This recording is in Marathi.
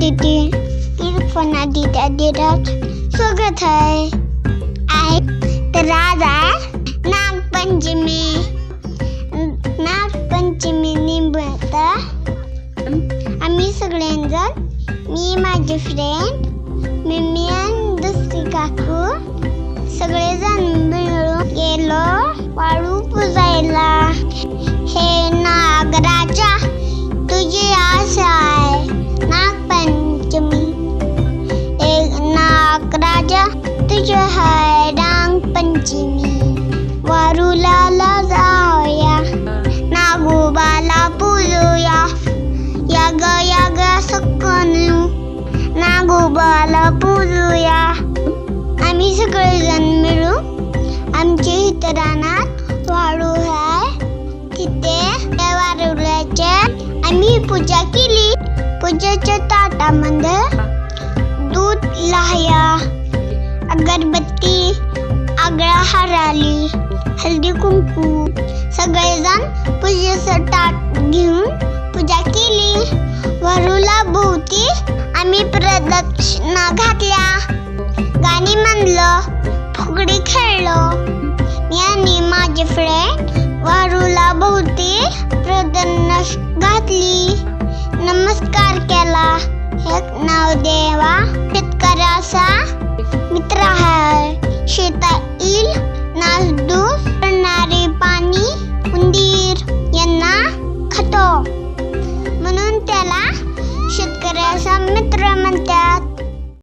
प्रीती इरफाना दिदा दिराज स्वागत आहे आहे तर आज आहे नागपंचमी नागपंचमी निमित्त आम्ही सगळ्यांजण मी माझे फ्रेंड मम्मी आणि दुसरी काकू नागराजा हाय आहे नागपंचमी वारूला जाऊया नागोबाला पुजूया याग याग सकनू नागोबाला पुजूया आम्ही सगळेजण मिळू आमच्या इथं वाळू आहे तिथे त्या वारुळ्याच्या आम्ही पूजा केली पूजेच्या ताटामध्ये अगरबत्ती आगळा हराली हल्दी कुंकू. सगळेजण पूजेचं ताट घेऊन पूजा केली. वरूला भोवती आम्ही प्रदक्षिणा घातल्या. गाणी म्हणलं फुगडी खेळलो. मी आणि माझे फ्रेंड वारूला भोवती प्रदर्शन घातली. नमस्कार केला. एक नाव देवा शेतकऱ्याचा म्हणून त्याला शेतकऱ्याचा मित्र म्हणतात.